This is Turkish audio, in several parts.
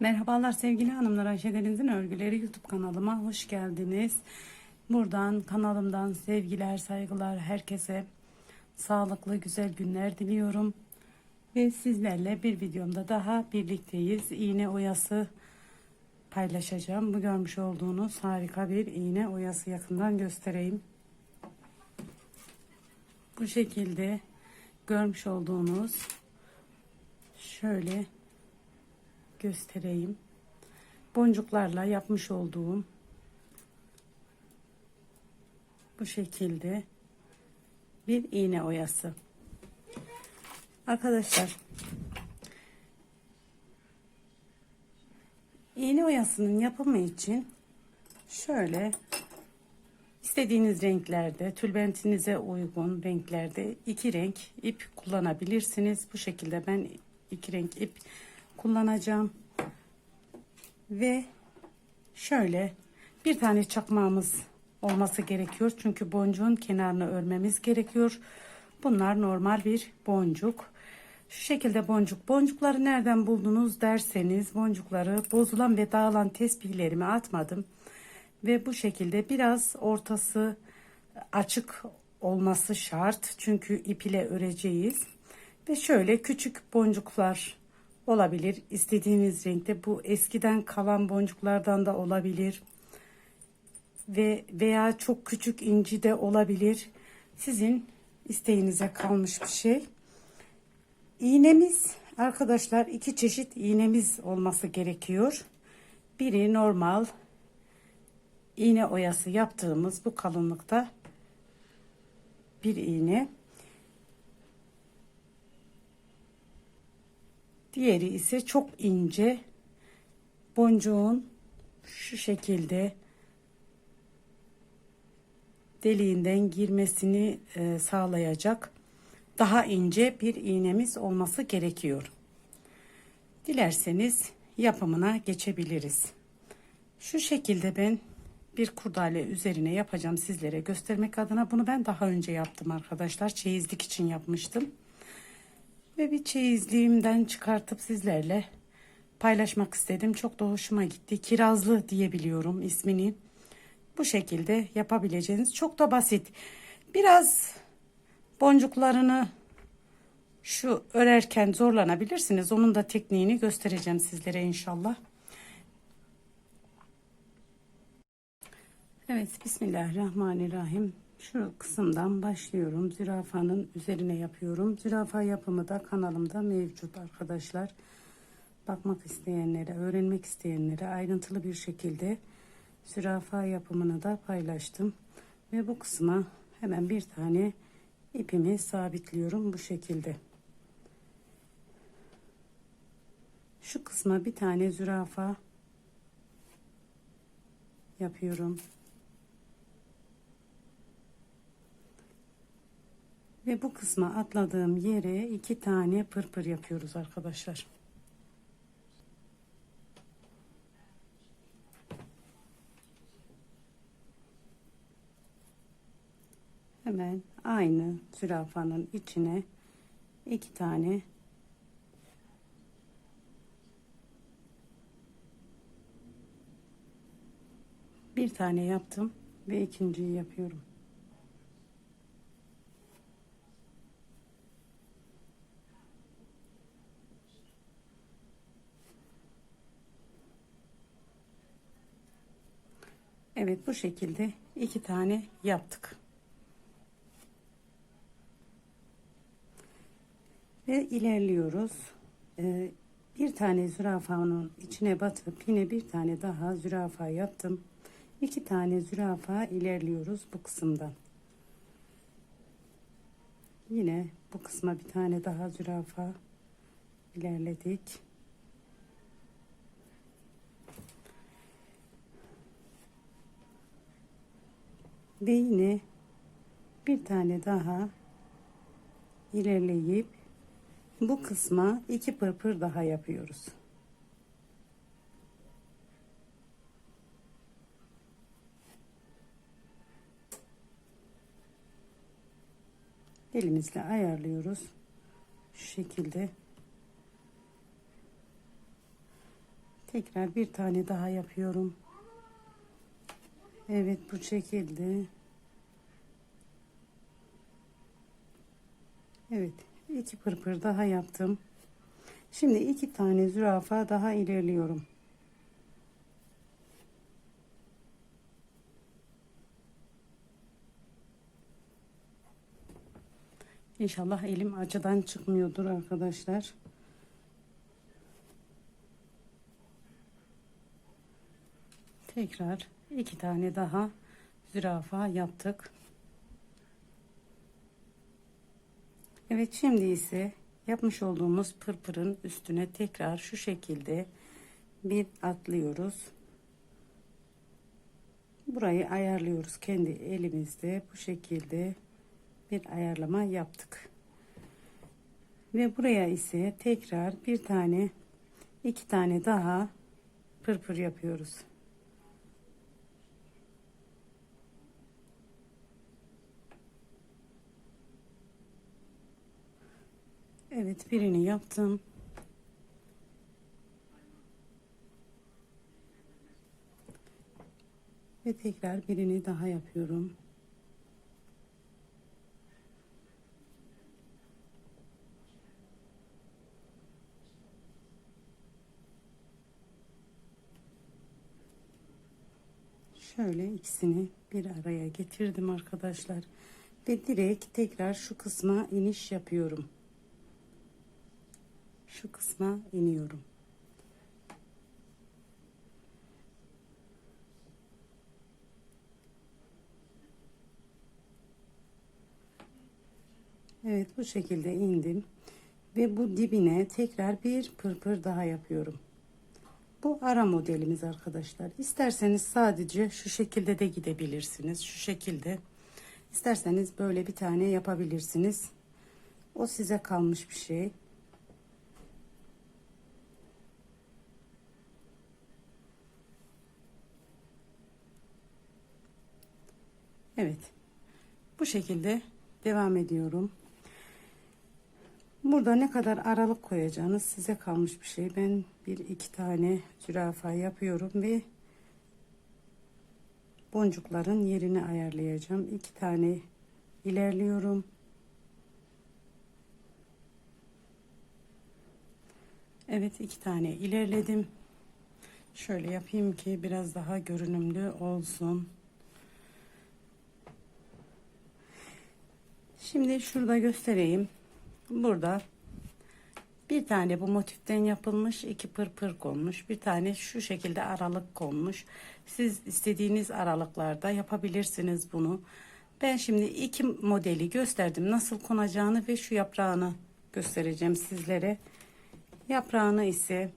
Merhabalar sevgili hanımlar Ayşe Örgüleri YouTube kanalıma hoş geldiniz. Buradan kanalımdan sevgiler saygılar herkese sağlıklı güzel günler diliyorum. Ve sizlerle bir videomda daha birlikteyiz. İğne oyası paylaşacağım. Bu görmüş olduğunuz harika bir iğne oyası yakından göstereyim. Bu şekilde görmüş olduğunuz şöyle göstereyim. Boncuklarla yapmış olduğum bu şekilde bir iğne oyası. Arkadaşlar iğne oyasının yapımı için şöyle istediğiniz renklerde tülbentinize uygun renklerde iki renk ip kullanabilirsiniz. Bu şekilde ben iki renk ip kullanacağım. Ve şöyle bir tane çakmağımız olması gerekiyor. Çünkü boncuğun kenarını örmemiz gerekiyor. Bunlar normal bir boncuk. Şu şekilde boncuk. Boncukları nereden buldunuz derseniz boncukları bozulan ve dağılan tespihlerimi atmadım. Ve bu şekilde biraz ortası açık olması şart. Çünkü ip ile öreceğiz. Ve şöyle küçük boncuklar olabilir. İstediğiniz renkte bu eskiden kalan boncuklardan da olabilir. Ve veya çok küçük inci de olabilir. Sizin isteğinize kalmış bir şey. İğnemiz arkadaşlar iki çeşit iğnemiz olması gerekiyor. Biri normal iğne oyası yaptığımız bu kalınlıkta bir iğne. Diğeri ise çok ince boncuğun şu şekilde deliğinden girmesini e, sağlayacak daha ince bir iğnemiz olması gerekiyor. Dilerseniz yapımına geçebiliriz. Şu şekilde ben bir kurdale üzerine yapacağım sizlere göstermek adına. Bunu ben daha önce yaptım arkadaşlar. Çeyizlik için yapmıştım. Ve bir çeyizliğimden çıkartıp sizlerle paylaşmak istedim. Çok da hoşuma gitti. Kirazlı diyebiliyorum ismini. Bu şekilde yapabileceğiniz çok da basit. Biraz boncuklarını şu örerken zorlanabilirsiniz. Onun da tekniğini göstereceğim sizlere inşallah. Evet Bismillahirrahmanirrahim. Şu kısımdan başlıyorum. Zürafanın üzerine yapıyorum. Zürafa yapımı da kanalımda mevcut arkadaşlar. Bakmak isteyenlere, öğrenmek isteyenlere ayrıntılı bir şekilde zürafa yapımını da paylaştım. Ve bu kısma hemen bir tane ipimi sabitliyorum bu şekilde. Şu kısma bir tane zürafa yapıyorum. Ve bu kısma atladığım yere iki tane pırpır yapıyoruz arkadaşlar. Hemen aynı zürafanın içine iki tane bir tane yaptım ve ikinciyi yapıyorum. Evet bu şekilde iki tane yaptık. Ve ilerliyoruz. Ee, bir tane zürafanın içine batıp yine bir tane daha zürafa yaptım. İki tane zürafa ilerliyoruz bu kısımdan. Yine bu kısma bir tane daha zürafa ilerledik. Ve yine bir tane daha ilerleyip bu kısma iki pırpır daha yapıyoruz. Elimizle ayarlıyoruz. Şu şekilde Tekrar bir tane daha yapıyorum. Evet bu şekilde. Evet iki pırpır daha yaptım. Şimdi iki tane zürafa daha ilerliyorum. İnşallah elim acıdan çıkmıyordur arkadaşlar. Tekrar iki tane daha zürafa yaptık. Evet şimdi ise yapmış olduğumuz pırpırın üstüne tekrar şu şekilde bir atlıyoruz. Burayı ayarlıyoruz kendi elimizde bu şekilde bir ayarlama yaptık. Ve buraya ise tekrar bir tane iki tane daha pırpır yapıyoruz. Evet birini yaptım. Ve tekrar birini daha yapıyorum. Şöyle ikisini bir araya getirdim arkadaşlar. Ve direkt tekrar şu kısma iniş yapıyorum. Şu kısma iniyorum. Evet bu şekilde indim. Ve bu dibine tekrar bir pırpır daha yapıyorum. Bu ara modelimiz arkadaşlar. İsterseniz sadece şu şekilde de gidebilirsiniz. Şu şekilde. İsterseniz böyle bir tane yapabilirsiniz. O size kalmış bir şey. Evet. Bu şekilde devam ediyorum. Burada ne kadar aralık koyacağınız size kalmış bir şey. Ben bir iki tane zürafa yapıyorum ve boncukların yerini ayarlayacağım. İki tane ilerliyorum. Evet iki tane ilerledim. Şöyle yapayım ki biraz daha görünümlü olsun. Şimdi şurada göstereyim. Burada bir tane bu motiften yapılmış iki pırpır konmuş. Bir tane şu şekilde aralık konmuş. Siz istediğiniz aralıklarda yapabilirsiniz bunu. Ben şimdi iki modeli gösterdim. Nasıl konacağını ve şu yaprağını göstereceğim sizlere. Yaprağını ise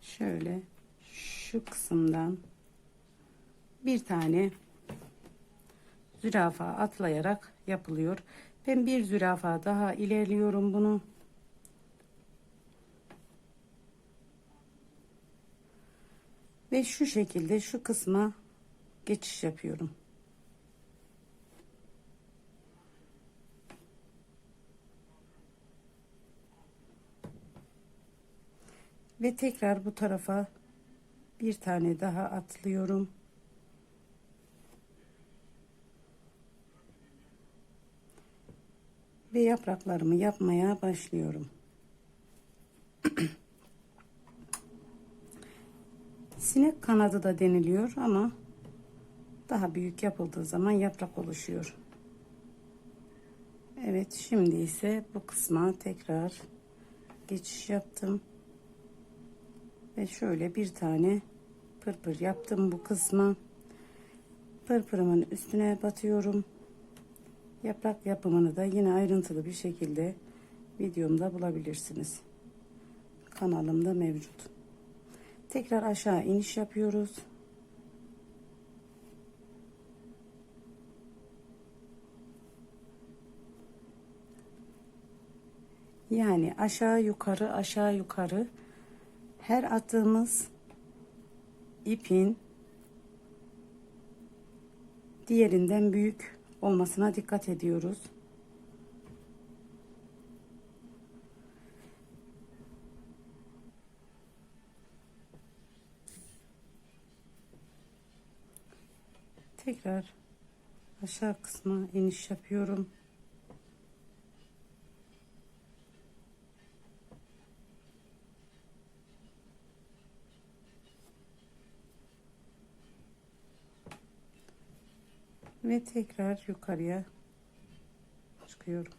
şöyle şu kısımdan bir tane zürafa atlayarak yapılıyor. Ben bir zürafa daha ilerliyorum bunu. Ve şu şekilde şu kısma geçiş yapıyorum. Ve tekrar bu tarafa bir tane daha atlıyorum. Ve yapraklarımı yapmaya başlıyorum. Sinek kanadı da deniliyor ama daha büyük yapıldığı zaman yaprak oluşuyor. Evet şimdi ise bu kısma tekrar geçiş yaptım. Ve şöyle bir tane pırpır yaptım bu kısma. Pırpırımın üstüne batıyorum. Yaprak yapımını da yine ayrıntılı bir şekilde videomda bulabilirsiniz. Kanalımda mevcut. Tekrar aşağı iniş yapıyoruz. Yani aşağı yukarı aşağı yukarı her attığımız ipin diğerinden büyük olmasına dikkat ediyoruz. Tekrar aşağı kısma iniş yapıyorum. Ve tekrar yukarıya çıkıyorum.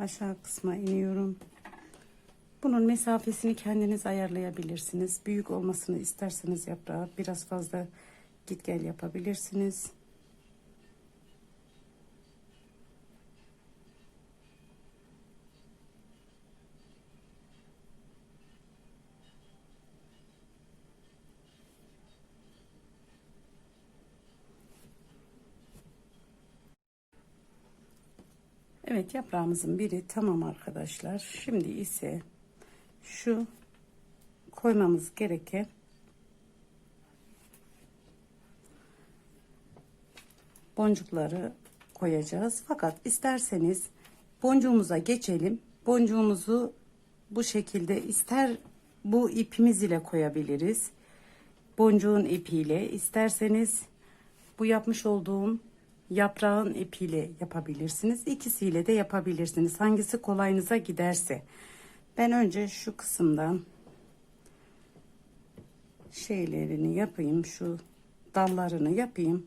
Aşağı kısma iniyorum. Bunun mesafesini kendiniz ayarlayabilirsiniz. Büyük olmasını isterseniz yaprağı biraz fazla git gel yapabilirsiniz. Evet yaprağımızın biri tamam arkadaşlar. Şimdi ise şu koymamız gereken boncukları koyacağız. Fakat isterseniz boncuğumuza geçelim. Boncuğumuzu bu şekilde ister bu ipimiz ile koyabiliriz. Boncuğun ipiyle isterseniz bu yapmış olduğum yaprağın ipiyle yapabilirsiniz. İkisiyle de yapabilirsiniz. Hangisi kolayınıza giderse. Ben önce şu kısımdan şeylerini yapayım. Şu dallarını yapayım.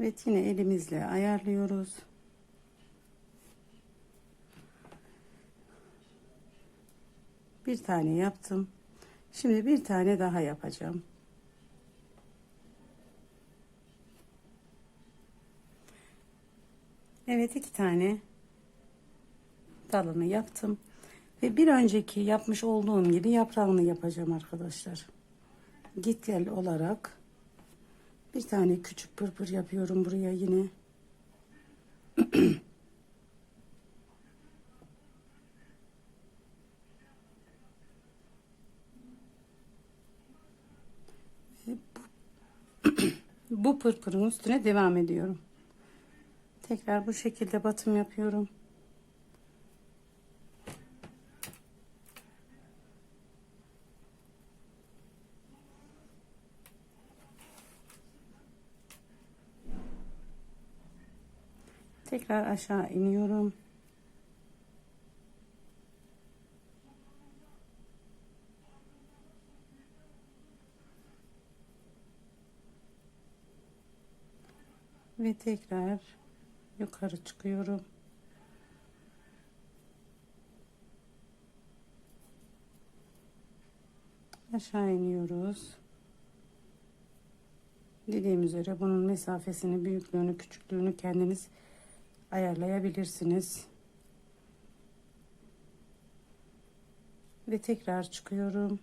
Evet yine elimizle ayarlıyoruz. Bir tane yaptım. Şimdi bir tane daha yapacağım. Evet iki tane dalını yaptım. Ve bir önceki yapmış olduğum gibi yaprağını yapacağım arkadaşlar. Git gel olarak bir tane küçük pırpır yapıyorum buraya yine. bu pırpırın üstüne devam ediyorum. Tekrar bu şekilde batım yapıyorum. Tekrar aşağı iniyorum. Ve tekrar yukarı çıkıyorum. Aşağı iniyoruz. Dediğim üzere bunun mesafesini, büyüklüğünü, küçüklüğünü kendiniz ayarlayabilirsiniz. Ve tekrar çıkıyorum.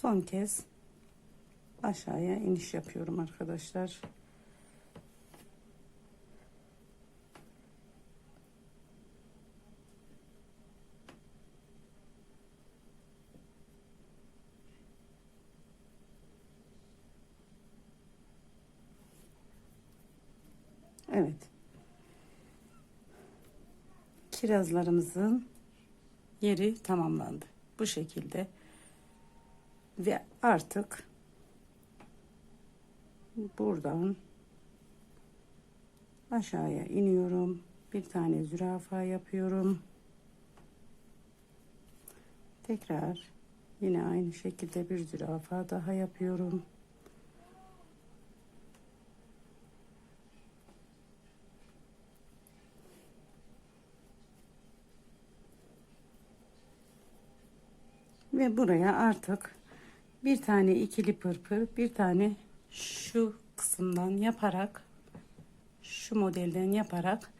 Son kez aşağıya iniş yapıyorum arkadaşlar. Evet. Kirazlarımızın yeri tamamlandı. Bu şekilde. Ve artık buradan aşağıya iniyorum. Bir tane zürafa yapıyorum. Tekrar yine aynı şekilde bir zürafa daha yapıyorum. Ve buraya artık bir tane ikili pırpır, bir tane şu kısımdan yaparak şu modelden yaparak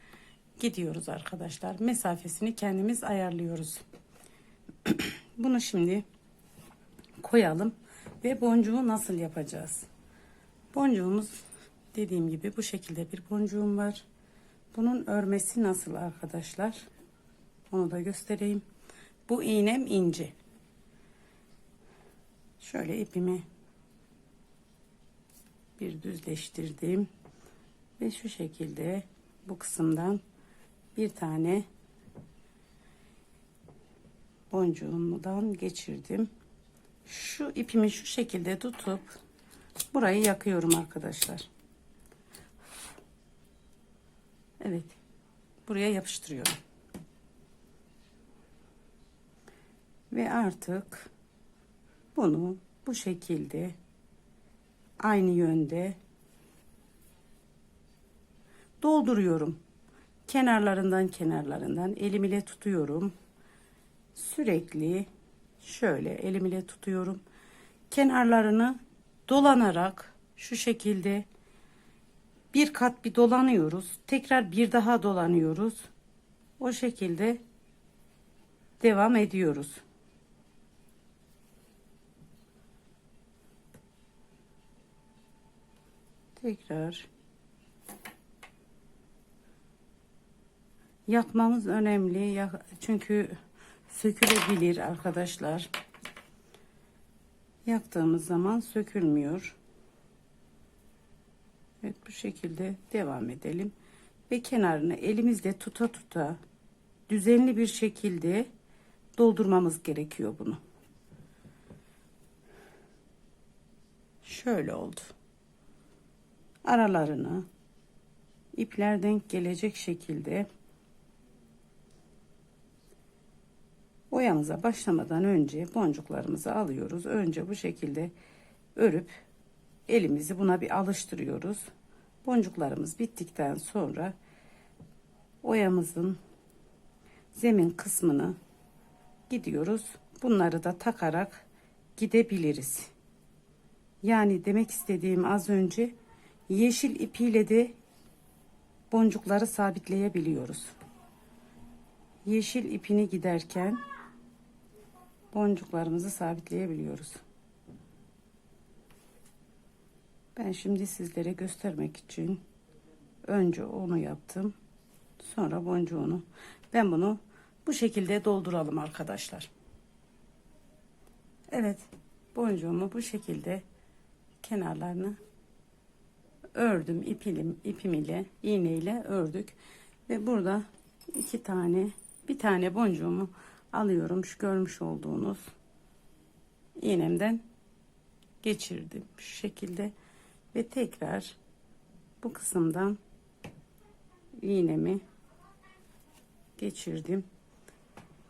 gidiyoruz arkadaşlar. Mesafesini kendimiz ayarlıyoruz. Bunu şimdi koyalım ve boncuğu nasıl yapacağız? Boncuğumuz dediğim gibi bu şekilde bir boncuğum var. Bunun örmesi nasıl arkadaşlar? Onu da göstereyim. Bu iğnem ince. Şöyle ipimi bir düzleştirdim ve şu şekilde bu kısımdan bir tane boncuğumdan geçirdim. Şu ipimi şu şekilde tutup burayı yakıyorum arkadaşlar. Evet. Buraya yapıştırıyorum. Ve artık bunu bu şekilde aynı yönde dolduruyorum. Kenarlarından kenarlarından elim ile tutuyorum. Sürekli şöyle elim ile tutuyorum. Kenarlarını dolanarak şu şekilde bir kat bir dolanıyoruz. Tekrar bir daha dolanıyoruz. O şekilde devam ediyoruz. Tekrar yakmamız önemli. Çünkü sökülebilir arkadaşlar. Yaktığımız zaman sökülmüyor. Evet bu şekilde devam edelim. Ve kenarını elimizle tuta tuta düzenli bir şekilde doldurmamız gerekiyor bunu. Şöyle oldu. Aralarını ipler denk gelecek şekilde oyamıza başlamadan önce boncuklarımızı alıyoruz. Önce bu şekilde örüp elimizi buna bir alıştırıyoruz. Boncuklarımız bittikten sonra oyamızın zemin kısmını gidiyoruz. Bunları da takarak gidebiliriz. Yani demek istediğim az önce yeşil ipiyle de boncukları sabitleyebiliyoruz. Yeşil ipini giderken boncuklarımızı sabitleyebiliyoruz. Ben şimdi sizlere göstermek için önce onu yaptım. Sonra boncuğunu. Ben bunu bu şekilde dolduralım arkadaşlar. Evet. Boncuğumu bu şekilde kenarlarını ördüm ipilim ipim ile iğne ile ördük. Ve burada iki tane bir tane boncuğumu alıyorum. Şu görmüş olduğunuz iğnemden geçirdim şu şekilde. Ve tekrar bu kısımdan iğnemi geçirdim.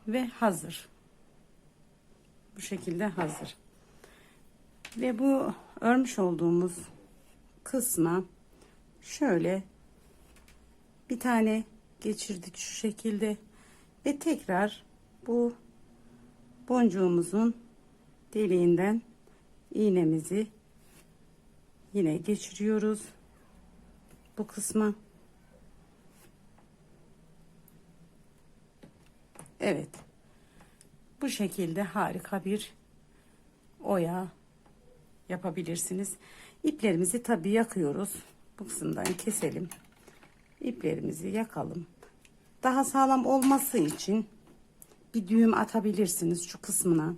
Ve hazır. Bu şekilde hazır. Ve bu örmüş olduğumuz kısma şöyle bir tane geçirdik şu şekilde ve tekrar bu boncuğumuzun deliğinden iğnemizi yine geçiriyoruz bu kısma. Evet bu şekilde harika bir oya yapabilirsiniz İplerimizi tabii yakıyoruz bu kısımdan keselim İplerimizi yakalım daha sağlam olması için bir düğüm atabilirsiniz şu kısmına.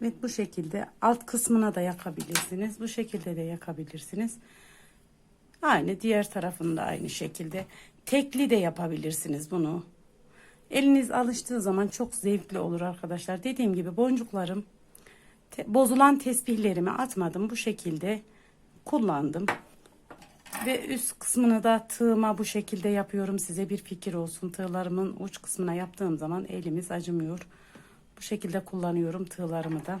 Evet bu şekilde alt kısmına da yakabilirsiniz. Bu şekilde de yakabilirsiniz. Aynı diğer tarafında aynı şekilde. Tekli de yapabilirsiniz bunu. Eliniz alıştığı zaman çok zevkli olur arkadaşlar. Dediğim gibi boncuklarım te, bozulan tesbihlerimi atmadım. Bu şekilde kullandım. Ve üst kısmını da tığıma bu şekilde yapıyorum. Size bir fikir olsun. Tığlarımın uç kısmına yaptığım zaman elimiz acımıyor. Bu şekilde kullanıyorum tığlarımı da.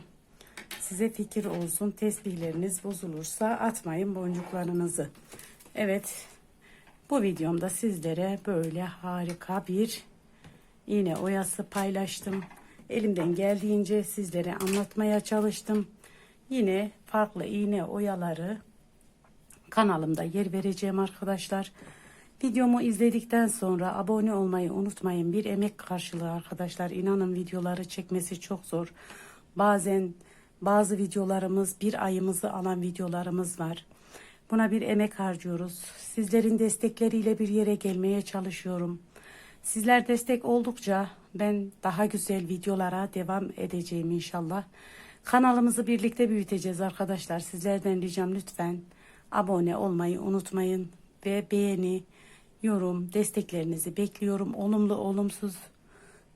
Size fikir olsun. Tesbihleriniz bozulursa atmayın boncuklarınızı. Evet. Bu videomda sizlere böyle harika bir iğne oyası paylaştım. Elimden geldiğince sizlere anlatmaya çalıştım. Yine farklı iğne oyaları kanalımda yer vereceğim arkadaşlar. Videomu izledikten sonra abone olmayı unutmayın. Bir emek karşılığı arkadaşlar. İnanın videoları çekmesi çok zor. Bazen bazı videolarımız bir ayımızı alan videolarımız var. Buna bir emek harcıyoruz. Sizlerin destekleriyle bir yere gelmeye çalışıyorum. Sizler destek oldukça ben daha güzel videolara devam edeceğim inşallah. Kanalımızı birlikte büyüteceğiz arkadaşlar. Sizlerden ricam lütfen abone olmayı unutmayın ve beğeni, yorum, desteklerinizi bekliyorum. Olumlu, olumsuz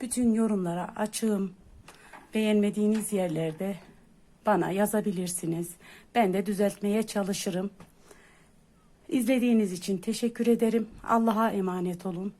bütün yorumlara açığım. Beğenmediğiniz yerlerde bana yazabilirsiniz. Ben de düzeltmeye çalışırım. İzlediğiniz için teşekkür ederim. Allah'a emanet olun.